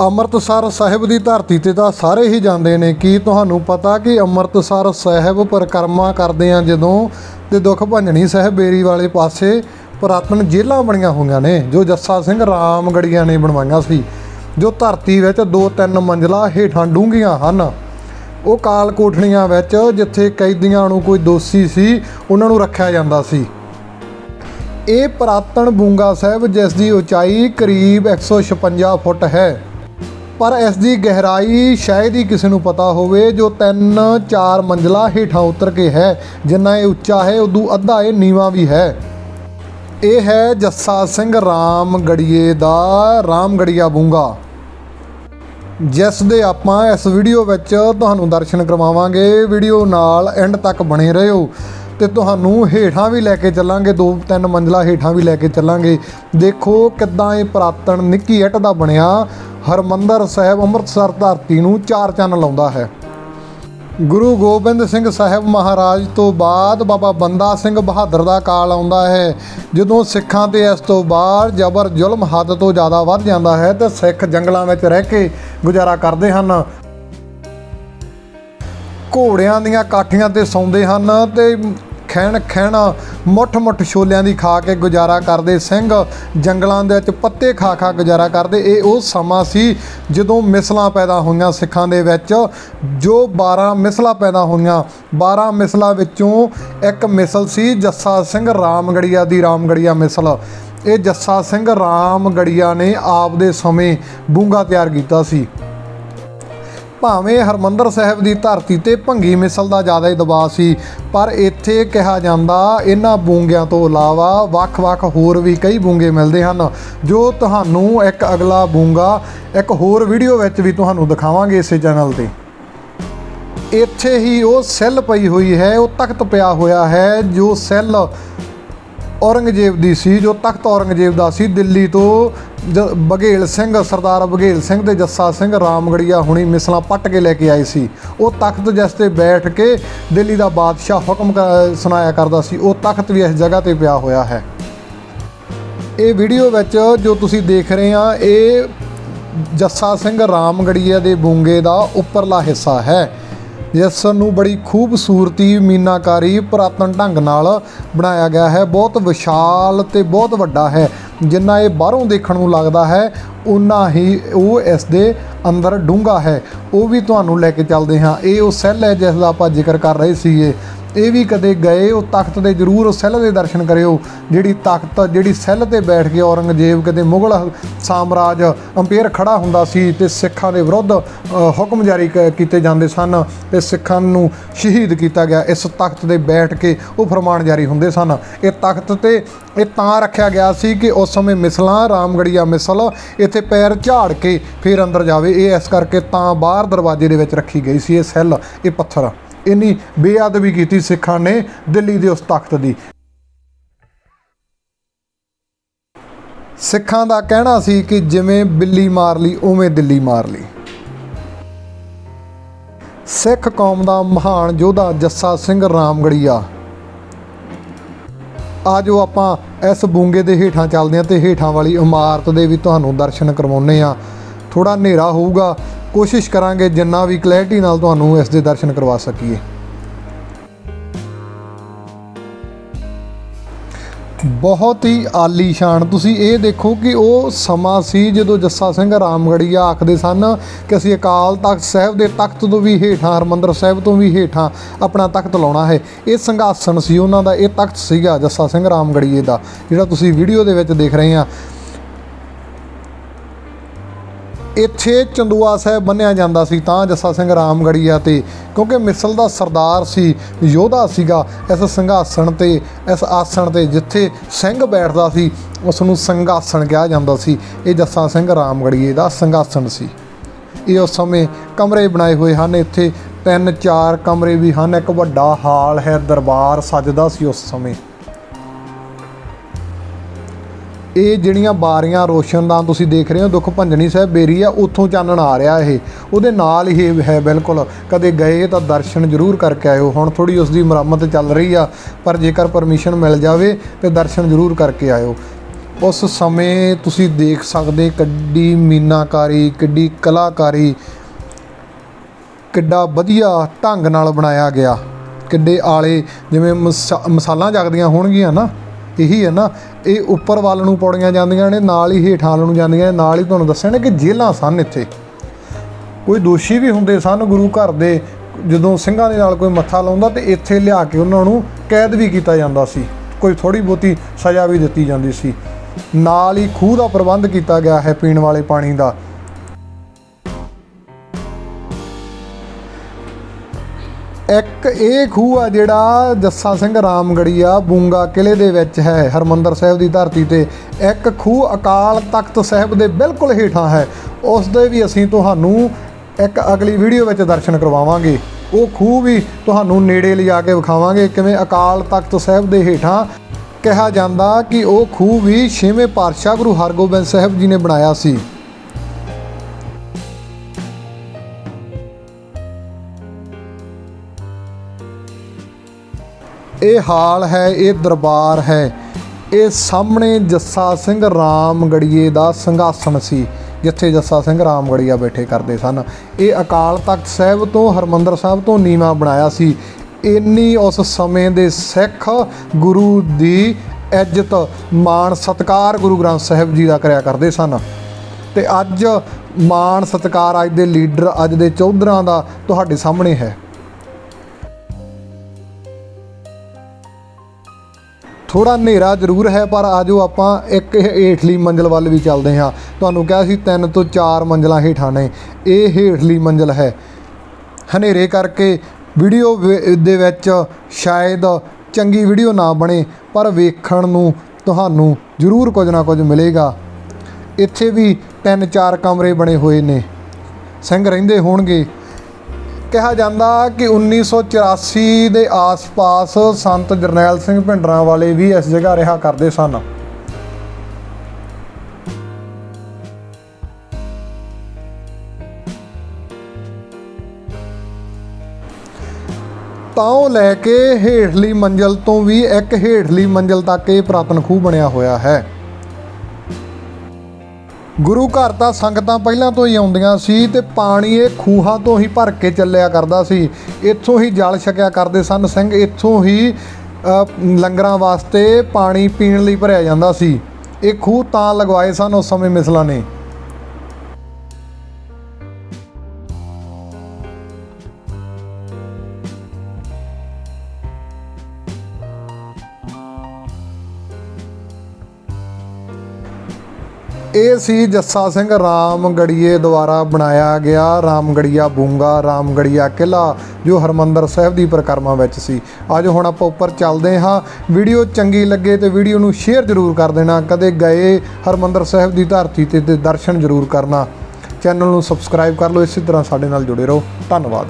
ਅੰਮ੍ਰਿਤਸਰ ਸਾਹਿਬ ਦੀ ਧਰਤੀ ਤੇ ਤਾਂ ਸਾਰੇ ਹੀ ਜਾਂਦੇ ਨੇ। ਕੀ ਤੁਹਾਨੂੰ ਪਤਾ ਕਿ ਅੰਮ੍ਰਿਤਸਰ ਸਾਹਿਬ ਪਰਿਕਰਮਾ ਕਰਦੇ ਆ ਜਦੋਂ ਤੇ ਦੁੱਖ ਭੰਜਣੀ ਸਾਹਿਬ ਬੇਰੀ ਵਾਲੇ ਪਾਸੇ ਪੁਰਾਤਨ ਜੇਲ੍ਹਾਂ ਬਣੀਆਂ ਹੋਈਆਂ ਨੇ, ਜੋ ਜੱਸਾ ਸਿੰਘ ਰਾਮਗੜੀਆਂ ਨੇ ਬਣਵਾਈਆਂ ਸੀ, ਜੋ ਧਰਤੀ ਵਿੱਚ ਦੋ ਤਿੰਨ ਮੰਜ਼ਲਾ ਹੇਠਾਂ ਡੂੰਘੀਆਂ ਹਨ। ਉਹ ਕਾਲ ਕੋਠੜੀਆਂ ਵਿੱਚ, ਜਿੱਥੇ ਕੈਦੀਆਂ ਨੂੰ ਕੋਈ ਦੋਸ਼ੀ ਸੀ, ਉਹਨਾਂ ਨੂੰ ਰੱਖਿਆ ਜਾਂਦਾ ਸੀ। ਇਹ ਪੁਰਾਤਨ ਬੂੰਗਾ ਸਾਹਿਬ, ਜਿਸ ਦੀ ਉਚਾਈ ਕਰੀਬ 156 ਫੁੱਟ ਹੈ। ਪਰ ਇਸ ਦੀ ਗਹਿਰਾਈ ਸ਼ਾਇਦ ਹੀ ਕਿਸੇ ਨੂੰ ਪਤਾ ਹੋਵੇ, ਜੋ 3-4 ਮੰਜ਼ਲਾ ਹੇਠਾਂ ਉਤਰ ਕੇ ਹੈ, ਜਿੰਨਾ ਇਹ ਉੱਚਾ ਹੈ, ਉਦੋਂ ਅੱਧਾ ਇਹ ਨੀਵਾਂ ਵੀ ਹੈ। ਇਹ ਹੈ ਜੱਸਾ ਸਿੰਘ ਰਾਮਗੜੀਏ ਦਾ ਰਾਮਗੜੀਆ ਬੂੰਗਾ। ਜਿਸ ਦੇ ਆਪਾਂ ਇਸ ਵੀਡੀਓ ਵਿੱਚ ਤੁਹਾਨੂੰ ਦਰਸ਼ਨ ਕਰਵਾਵਾਂਗੇ। ਵੀਡੀਓ ਨਾਲ ਐਂਡ ਤੱਕ ਬਣੇ ਰਹੋ ਤੇ ਤੁਹਾਨੂੰ ਹੇਠਾਂ ਵੀ ਲੈ ਕੇ ਚੱਲਾਂਗੇ ਦੋ ਤਿੰਨ ਮੰਜ਼ਲਾ ਹੇਠਾਂ ਵੀ ਲੈ ਕੇ ਚੱਲਾਂਗੇ। ਦੇਖੋ ਕਿੱਦਾਂ ਇਹ ਪੁਰਾਤਨ ਨਿੱਕੀ ਇੱਟ ਦਾ ਬਣਿਆ। ਹਰਮੰਦਰ ਸਾਹਿਬ ਅੰਮ੍ਰਿਤਸਰ ਧਰਤੀ ਨੂੰ ਚਾਰ ਚੰਨ ਲਾਉਂਦਾ ਹੈ। ਗੁਰੂ ਗੋਬਿੰਦ ਸਿੰਘ ਸਾਹਿਬ ਮਹਾਰਾਜ ਤੋਂ ਬਾਅਦ ਬਾਬਾ ਬੰਦਾ ਸਿੰਘ ਬਹਾਦਰ ਦਾ ਕਾਲ ਆਉਂਦਾ ਹੈ। ਜਦੋਂ ਸਿੱਖਾਂ ਤੇ ਇਸ ਤੋਂ ਬਾਅਦ ਜ਼ਬਰ ਜ਼ੁਲਮ ਹੱਦ ਤੋਂ ਜ਼ਿਆਦਾ ਵੱਧ ਜਾਂਦਾ ਹੈ ਤੇ ਸਿੱਖ ਜੰਗਲਾਂ ਵਿੱਚ ਰਹਿ ਕੇ ਗੁਜ਼ਾਰਾ ਕਰਦੇ ਹਨ। ਘੋੜਿਆਂ ਦੀਆਂ ਕਾਠੀਆਂ ਤੇ ਸੌਂਦੇ ਹਨ ਤੇ ਖੈਣ ਖੈਣ ਮੁੱਠ ਮੁੱਠ ਛੋਲਿਆਂ ਦੀ ਖਾ ਕੇ ਗੁਜ਼ਾਰਾ ਕਰਦੇ ਸਿੰਘ ਜੰਗਲਾਂ ਦੇ ਵਿੱਚ ਪੱਤੇ ਖਾ ਖਾ ਗੁਜ਼ਾਰਾ ਕਰਦੇ। ਇਹ ਉਹ ਸਮਾਂ ਸੀ ਜਦੋਂ ਮਿਸਲਾਂ ਪੈਦਾ ਹੋਈਆਂ ਸਿੱਖਾਂ ਦੇ ਵਿੱਚ, ਜੋ 12 ਮਿਸਲਾਂ ਪੈਦਾ ਹੋਈਆਂ। 12 ਮਿਸਲਾਂ ਵਿੱਚੋਂ ਇੱਕ ਮਿਸਲ ਸੀ ਜੱਸਾ ਸਿੰਘ ਰਾਮਗੜੀਆ ਦੀ ਰਾਮਗੜੀਆ ਮਿਸਲ। ਇਹ ਜੱਸਾ ਸਿੰਘ ਰਾਮਗੜੀਆ ਨੇ ਆਪਦੇ ਸਮੇਂ ਬੂੰਗਾ ਤਿਆਰ ਕੀਤਾ ਸੀ। ਭਾਵੇਂ ਹਰਮੰਦਰ ਸਾਹਿਬ ਦੀ ਧਰਤੀ ਤੇ ਭੰਗੀ ਮਿਸਲ ਦਾ ਜ਼ਿਆਦਾ ਹੀ ਦਬਾਅ ਸੀ, ਪਰ ਇੱਥੇ ਕਿਹਾ ਜਾਂਦਾ ਇਹਨਾਂ ਬੂੰਗਿਆਂ ਤੋਂ ਇਲਾਵਾ ਵੱਖ-ਵੱਖ ਹੋਰ ਵੀ ਕਈ ਬੂੰਗੇ ਮਿਲਦੇ ਹਨ, ਜੋ ਤੁਹਾਨੂੰ ਇੱਕ ਅਗਲਾ ਬੂੰਗਾ, ਇੱਕ ਹੋਰ ਵੀਡੀਓ ਵਿੱਚ ਵੀ ਤੁਹਾਨੂੰ ਦਿਖਾਵਾਂਗੇ ਇਸੇ ਚੈਨਲ ਤੇ। ਇੱਥੇ ਹੀ ਉਹ ਸੈੱਲ ਪਈ ਹੋਈ ਹੈ, ਉਹ ਤਖਤ ਪਿਆ ਹੋਇਆ ਹੈ, ਜੋ ਸੈੱਲ ਔਰੰਗਜ਼ੇਬ ਦੀ ਸੀ, ਜੋ ਤਖਤ ਔਰੰਗਜ਼ੇਬ ਦਾ ਸੀ, ਦਿੱਲੀ ਤੋਂ ਬਘੇਲ ਸਿੰਘ, ਸਰਦਾਰ ਬਘੇਲ ਸਿੰਘ ਤੇ ਜੱਸਾ ਸਿੰਘ ਰਾਮਗੜੀਆ ਹੁਣੀ ਮਿਸਲਾਂ ਪੱਟ ਕੇ ਲੈ ਕੇ ਆਏ ਸੀ। ਉਹ ਤਖਤ ਜਿਸ ਤੇ ਬੈਠ ਕੇ ਦਿੱਲੀ ਦਾ ਬਾਦਸ਼ਾਹ ਹੁਕਮ ਕ- ਸੁਣਾਇਆ ਕਰਦਾ ਸੀ, ਉਹ ਤਖਤ ਵੀ ਇਸ ਜਗ੍ਹਾ ਤੇ ਪਿਆ ਹੋਇਆ ਹੈ। ਇਹ ਵੀਡੀਓ ਵਿੱਚ ਜੋ ਤੁਸੀਂ ਦੇਖ ਰਹੇ ਆ, ਇਹ ਜੱਸਾ ਸਿੰਘ ਰਾਮਗੜੀਆ ਦੇ ਬੂੰਗੇ ਦਾ ਉੱਪਰਲਾ ਹਿੱਸਾ ਹੈ। ਜਿਸ ਨੂੰ ਬੜੀ ਖੂਬਸੂਰਤੀ, ਮੀਨਾਕਾਰੀ, ਪੁਰਾਤਨ ਢੰਗ ਨਾਲ ਬਣਾਇਆ ਗਿਆ ਹੈ। ਬਹੁਤ ਵਿਸ਼ਾਲ ਤੇ ਬਹੁਤ ਵੱਡਾ ਹੈ। ਜਿੰਨਾ ਇਹ ਬਾਹਰੋਂ ਦੇਖਣ ਨੂੰ ਲੱਗਦਾ ਹੈ ਉਨਾ ਹੀ ਉਹ ਇਸ ਦੇ ਅੰਦਰ ਡੂੰਘਾ ਹੈ। ਉਹ ਵੀ ਤੁਹਾਨੂੰ ਲੈ ਕੇ ਚੱਲਦੇ ਹਾਂ। ਇਹ ਉਹ ਸੈੱਲ ਹੈ ਜਿਸ ਦਾ ਆਪਾਂ ਜ਼ਿਕਰ ਕਰ ਰਹੇ ਸੀਗੇ। ਇਹ ਵੀ ਕਦੇ ਗਏ, ਉਹ ਤਖਤ ਦੇ ਜ਼ਰੂਰ ਉਹ ਸੈੱਲ ਦੇ ਦਰਸ਼ਨ ਕਰਿਓ। ਜਿਹੜੀ ਤਖਤ, ਜਿਹੜੀ ਸੈੱਲ ਤੇ ਬੈਠ ਕੇ ਔਰੰਗਜ਼ੇਬ ਕਦੇ ਮੁਗਲ ਸਾਮਰਾਜ ਅੰਪੀਅਰ ਖੜਾ ਹੁੰਦਾ ਸੀ ਤੇ ਸਿੱਖਾਂ ਦੇ ਵਿਰੁੱਧ ਹੁਕਮ ਜਾਰੀ ਕ- ਕੀਤੇ ਜਾਂਦੇ ਸਨ ਤੇ ਸਿੱਖਾਂ ਨੂੰ ਸ਼ਹੀਦ ਕੀਤਾ ਗਿਆ। ਇਸ ਤਖਤ ਤੇ ਬੈਠ ਕੇ ਉਹ ਫਰਮਾਨ ਜਾਰੀ ਹੁੰਦੇ ਸਨ। ਇਹ ਤਖਤ ਤੇ ਇਹ ਤਾਂ ਰੱਖਿਆ ਗਿਆ ਸੀ ਕਿ ਉਸ ਸਮੇਂ ਮਿਸਲਾਂ ਰਾਮਗੜੀਆ ਮਿਸਲ ਇੱਥੇ ਪੈਰ ਝਾੜ ਕੇ ਫਿਰ ਅੰਦਰ ਜਾਵੇ। ਇਹ ਇਸ ਕਰਕੇ ਤਾਂ ਬਾਹਰ ਦਰਵਾਜ਼ੇ ਦੇ ਵਿੱਚ ਰੱਖੀ ਗਈ ਸੀ, ਇਹ ਸੈੱਲ, ਇਹ ਪੱਥਰ। ਇੰਨੀ ਬੇਅਦਬੀ ਕੀਤੀ ਸਿੱਖਾਂ ਨੇ ਦਿੱਲੀ ਦੇ ਉਸ ਤਖਤ ਦੀ। ਸਿੱਖਾਂ ਦਾ ਕਹਿਣਾ ਸੀ ਕਿ ਜਿਵੇਂ ਬਿੱਲੀ ਮਾਰ ਲਈ, ਉਵੇਂ ਦਿੱਲੀ ਮਾਰ ਲਈ। ਸਿੱਖ ਕੌਮ ਦਾ ਮਹਾਨ ਯੋਧਾ ਜੱਸਾ ਸਿੰਘ ਰਾਮਗੜੀਆ। ਆ ਜੋ ਆਪਾਂ ਇਸ ਬੂੰਗੇ ਦੇ ਹੇਠਾਂ ਚੱਲਦੇ ਹਾਂ ਤੇ ਹੇਠਾਂ ਵਾਲੀ ਇਮਾਰਤ ਦੇ ਵੀ ਤੁਹਾਨੂੰ ਦਰਸ਼ਨ ਕਰਵਾਉਨੇ ਆ ਥੋੜਾ ਹਨੇਰਾ ਹੋਊਗਾ ਕੋਸ਼ਿਸ਼ ਕਰਾਂਗੇ ਜਿੰਨਾ ਵੀ ਕਲੈਰਿਟੀ ਨਾਲ ਤੁਹਾਨੂੰ ਇਸ ਦੇ ਦਰਸ਼ਨ ਕਰਵਾ ਸਕੀਏ। ਬਹੁਤ ਹੀ ਆਲੀਸ਼ਾਨ ਤੁਸੀਂ ਇਹ ਦੇਖੋ ਕਿ ਉਹ ਸਮਾਂ ਸੀ ਜਦੋਂ ਜੱਸਾ ਸਿੰਘ ਰਾਮਗੜੀਆ ਆਖਦੇ ਸਨ ਕਿ ਅਸੀਂ ਅਕਾਲ ਤਖਤ ਸਾਹਿਬ ਦੇ ਤਖਤ ਤੋਂ ਵੀ ਹੇਠਾਂ, ਹਰਮੰਦਰ ਸਾਹਿਬ ਤੋਂ ਵੀ ਹੇਠਾਂ ਆਪਣਾ ਤਖਤ ਲਾਉਣਾ ਹੈ। ਇਹ ਸੰਘਾਸਣ ਸੀ, ਉਹਨਾਂ ਦਾ ਇਹ ਤਖਤ ਸੀਗਾ ਜੱਸਾ ਸਿੰਘ ਰਾਮਗੜੀਏ ਦਾ, ਜਿਹੜਾ ਤੁਸੀਂ ਵੀਡੀਓ ਦੇ ਵਿੱਚ ਦੇਖ ਰਹੇ ਆ। ਇੱਥੇ ਚੰਦੂਆ ਸਾਹਿਬ ਬੰਨਿਆ ਜਾਂਦਾ ਸੀ, ਤਾਂ ਜੱਸਾ ਸਿੰਘ ਰਾਮਗੜੀਆ ਤੇ, ਕਿਉਂਕਿ ਮਿਸਲ ਦਾ ਸਰਦਾਰ ਸੀ, ਯੋਧਾ ਸੀਗਾ, ਇਸ ਸੰਘਾਸਣ ਤੇ, ਇਸ ਆਸਣ ਤੇ ਜਿੱਥੇ ਸਿੰਘ ਬੈਠਦਾ ਸੀ ਉਸ ਨੂੰ ਸੰਘਾਸਣ ਕਿਹਾ ਜਾਂਦਾ ਸੀ। ਇਹ ਜੱਸਾ ਸਿੰਘ ਰਾਮਗੜੀਏ ਦਾ ਸੰਘਾਸਣ ਸੀ। ਇਹ ਉਸ ਸਮੇਂ ਕਮਰੇ ਬਣਾਏ ਹੋਏ ਹਨ, ਇੱਥੇ ਤਿੰਨ ਚਾਰ ਕਮਰੇ ਵੀ ਹਨ, ਇੱਕ ਵੱਡਾ ਹਾਲ ਹੈ, ਦਰਬਾਰ ਸਜਦਾ ਸੀ ਉਸ ਸਮੇਂ। ਇਹ ਜਿਹੜੀਆਂ ਬਾਰੀਆਂ ਰੋਸ਼ਨਦਾਨ ਤੁਸੀਂ ਦੇਖ ਰਹੇ ਹੋ, ਦੁੱਖ ਭੰਜਣੀ ਸਾਹਿਬ ਬੇਰੀ ਆ, ਉੱਥੋਂ ਚਾਨਣ ਆ ਰਿਹਾ ਇਹ। ਉਹਦੇ ਨਾਲ ਹੀ ਹੈ ਬਿਲਕੁਲ। ਕਦੇ ਗਏ ਤਾਂ ਦਰਸ਼ਨ ਜ਼ਰੂਰ ਕਰਕੇ ਆਇਓ। ਹੁਣ ਥੋੜੀ ਉਸ ਦੀ ਮੁਰੰਮਤ ਚੱਲ ਰਹੀ ਆ, ਪਰ ਜੇਕਰ ਪਰਮਿਸ਼ਨ ਮਿਲ ਜਾਵੇ ਤੇ ਦਰਸ਼ਨ ਜ਼ਰੂਰ ਕਰਕੇ ਆਇਓ। ਉਸ ਸਮੇਂ ਤੁਸੀਂ ਦੇਖ ਸਕਦੇ ਕਿੱਡੀ ਮੀਨਾਕਾਰੀ, ਕਿੱਡੀ ਕਲਾਕਾਰੀ, ਕਿੱਡਾ ਵਧੀਆ ਢੰਗ ਨਾਲ ਬਣਾਇਆ ਗਿਆ। ਕਿੱਡੇ ਆਲੇ ਜਿਵੇਂ ਮਸਾ- ਮਸਾਲਾਂ ਜਗਦੀਆਂ ਹੋਣਗੀਆਂ ਨਾ, ਇਹੀ ਹੈ ਨਾ ਇਹ ਉੱਪਰ ਵੱਲ ਨੂੰ ਪੌੜੀਆਂ ਜਾਂਦੀਆਂ ਨੇ, ਨਾਲ ਹੀ ਹੇਠਾਂ ਵੱਲ ਨੂੰ ਜਾਂਦੀਆਂ ਨੇ, ਨਾਲ ਹੀ ਤੁਹਾਨੂੰ ਦੱਸਿਆ ਨੇ ਕਿ ਜੇਲ੍ਹਾਂ ਸਨ ਇੱਥੇ। ਕੋਈ ਦੋਸ਼ੀ ਵੀ ਹੁੰਦੇ ਸਨ ਗੁਰੂ ਘਰ ਦੇ, ਜਦੋਂ ਸਿੰਘਾਂ ਦੇ ਨਾਲ ਕੋਈ ਮੱਥਾ ਲਾਉਂਦਾ ਤੇ ਇੱਥੇ ਲਿਆ ਕੇ ਉਹਨਾਂ ਨੂੰ ਕੈਦ ਵੀ ਕੀਤਾ ਜਾਂਦਾ ਸੀ। ਕੋਈ ਥੋੜੀ ਬਹੁਤੀ ਸਜ਼ਾ ਵੀ ਦਿੱਤੀ ਜਾਂਦੀ ਸੀ। ਨਾਲ ਹੀ ਖੂਹ ਦਾ ਪ੍ਰਬੰਧ ਕੀਤਾ ਗਿਆ ਹੈ ਪੀਣ ਵਾਲੇ ਪਾਣੀ ਦਾ। ਇੱਕ ਇਹ ਖੂਹ ਆ ਜਿਹੜਾ ਜੱਸਾ ਸਿੰਘ ਰਾਮਗੜੀਆ ਬੂੰਗਾ ਕਿਲੇ ਦੇ ਵਿੱਚ ਹੈ, ਹਰਮੰਦਰ ਸਾਹਿਬ ਦੀ ਧਰਤੀ ਤੇ। ਇੱਕ ਖੂਹ ਅਕਾਲ ਤਖਤ ਸਾਹਿਬ ਦੇ ਬਿਲਕੁਲ ਹੇਠਾਂ ਹੈ। ਉਸ ਦੇ ਵੀ ਅਸੀਂ ਤੁਹਾਨੂੰ ਇੱਕ ਅਗਲੀ ਵੀਡੀਓ ਵਿੱਚ ਦਰਸ਼ਨ ਕਰਵਾਵਾਂਗੇ। ਉਹ ਖੂਹ ਵੀ ਤੁਹਾਨੂੰ ਨੇੜੇ ਲਿਜਾ ਕੇ ਵਿਖਾਵਾਂਗੇ, ਕਿਵੇਂ ਅਕਾਲ ਤਖਤ ਸਾਹਿਬ ਦੇ ਹੇਠਾਂ ਕਿਹਾ ਜਾਂਦਾ ਕਿ ਉਹ ਖੂਹ ਵੀ ਛੇਵੇਂ ਪਾਤਸ਼ਾਹ ਗੁਰੂ ਹਰਗੋਬਿੰਦ ਸਾਹਿਬ ਜੀ ਨੇ ਬਣਾਇਆ ਸੀ। ਇਹ ਹਾਲ ਹੈ, ਇਹ ਦਰਬਾਰ ਹੈ। ਇਹ ਸਾਹਮਣੇ ਜੱਸਾ ਸਿੰਘ ਰਾਮਗੜੀਏ ਦਾ ਸਿੰਘਾਸਣ ਸੀ, ਜਿੱਥੇ ਜੱਸਾ ਸਿੰਘ ਰਾਮਗੜੀਆ ਬੈਠੇ ਕਰਦੇ ਸਨ। ਇਹ ਅਕਾਲ ਤਖਤ ਸਾਹਿਬ ਤੋਂ, ਹਰਮੰਦਰ ਸਾਹਿਬ ਤੋਂ ਨੀਵਾ ਬਣਾਇਆ ਸੀ। ਇੰਨੀ ਉਸ ਸਮੇਂ ਦੇ ਸਿੱਖ ਗੁਰੂ ਦੀ ਇੱਜ਼ਤ, ਮਾਣ ਸਤਕਾਰ ਗੁਰੂ ਗ੍ਰੰਥ ਸਾਹਿਬ ਜੀ ਦਾ ਕਰਿਆ ਕਰਦੇ ਸਨ। ਤੇ ਅੱਜ ਮਾਣ ਸਤਕਾਰ ਅੱਜ ਦੇ ਲੀਡਰ, ਅੱਜ ਦੇ ਚੌਧਰਾਂ ਦਾ ਤੁਹਾਡੇ ਸਾਹਮਣੇ ਹੈ। ਥੋੜਾ ਹਨੇਰਾ ਜ਼ਰੂਰ ਹੈ, ਪਰ ਆਜੋ ਆਪਾਂ ਇੱਕ ਹੇਠਲੀ ਮੰਜ਼ਲ ਵੱਲ ਵੀ ਚੱਲਦੇ ਹਾਂ। ਤੁਹਾਨੂੰ ਕਿਹਾ ਸੀ ਤਿੰਨ ਤੋਂ ਚਾਰ ਮੰਜ਼ਲਾਂ ਹੇਠਾਂ ਨੇ। ਇਹ ਹੇਠਲੀ ਮੰਜ਼ਲ ਹੈ। ਹਨੇਰੇ ਕਰਕੇ ਵੀਡੀਓ ਵੇ- ਦੇ ਵਿੱਚ ਸ਼ਾਇਦ ਚੰਗੀ ਵੀਡੀਓ ਨਾ ਬਣੇ, ਪਰ ਵੇਖਣ ਨੂੰ ਤੁਹਾਨੂੰ ਜ਼ਰੂਰ ਕੁਝ ਨਾ ਕੁਝ ਮਿਲੇਗਾ। ਇੱਥੇ ਵੀ ਤਿੰਨ ਚਾਰ ਕਮਰੇ ਬਣੇ ਹੋਏ ਨੇ। ਸਿੰਘ ਰਹਿੰਦੇ ਹੋਣਗੇ। ਕਿਹਾ ਜਾਂਦਾ ਕਿ 1984 ਦੇ ਆਸ-ਪਾਸ ਸੰਤ ਜਰਨੈਲ ਸਿੰਘ ਭਿੰਡਰਾਂ ਵਾਲੇ ਵੀ ਇਸ ਜਗ੍ਹਾ ਰਿਹਾ ਕਰਦੇ ਸਨ। ਤਾਂ ਲੈ ਕੇ ਹੇਠਲੀ ਮੰਜ਼ਲ ਤੋਂ ਵੀ ਇੱਕ ਹੇਠਲੀ ਮੰਜ਼ਲ ਤੱਕ ਇਹ ਪੁਰਾਤਨ ਖੂਹ ਬਣਿਆ ਹੋਇਆ ਹੈ। ਗੁਰੂ ਘਰ ਤਾਂ ਸੰਗਤਾਂ ਪਹਿਲਾਂ ਤੋਂ ਹੀ ਆਉਂਦੀਆਂ ਸੀ ਤੇ ਪਾਣੀ ਇਹ ਖੂਹਾਂ ਤੋਂ ਹੀ ਭਰ ਕੇ ਚੱਲਿਆ ਕਰਦਾ ਸੀ। ਇੱਥੋਂ ਹੀ ਜਲ ਛਕਿਆ ਕਰਦੇ ਸਨ। ਸਿੰਘ ਇੱਥੋਂ ਹੀ ਲੰਗਰਾਂ ਵਾਸਤੇ ਪਾਣੀ ਪੀਣ ਲਈ ਭਰਿਆ ਜਾਂਦਾ ਸੀ। ਇਹ ਖੂਹ ਤਾਂ ਲਗਵਾਏ ਸਨ ਉਸ ਸਮੇਂ ਮਿਸਲਾਂ ਨੇ। ਇਹ ਸੀ ਜੱਸਾ ਸਿੰਘ ਰਾਮਗੜੀਏ ਦੁਆਰਾ ਬਣਾਇਆ ਗਿਆ ਰਾਮਗੜੀਆ ਬੂੰਗਾ, ਰਾਮਗੜੀਆ ਕਿਲਾ ਜੋ ਹਰਮੰਦਰ ਸਾਹਿਬ ਦੀ ਪ੍ਰਕਰਮਾ ਵਿੱਚ ਸੀ। ਅੱਜ ਹੁਣ ਆਪਾਂ ਉੱਪਰ ਚੱਲਦੇ ਹਾਂ। ਵੀਡੀਓ ਚੰਗੀ ਲੱਗੇ ਤੇ ਵੀਡੀਓ ਨੂੰ ਸ਼ੇਅਰ ਜ਼ਰੂਰ ਕਰ ਦੇਣਾ। ਕਦੇ ਗਏ ਹਰਮੰਦਰ ਸਾਹਿਬ ਦੀ ਧਰਤੀ ਤੇ ਤੇ ਦਰਸ਼ਨ ਜ਼ਰੂਰ ਕਰਨਾ। ਚੈਨਲ ਨੂੰ ਸਬਸਕ੍ਰਾਈਬ ਕਰ ਲਓ। ਇਸੇ ਤਰ੍ਹਾਂ ਸਾਡੇ ਨਾਲ ਜੁੜੇ ਰਹੋ। ਧੰਨਵਾਦ।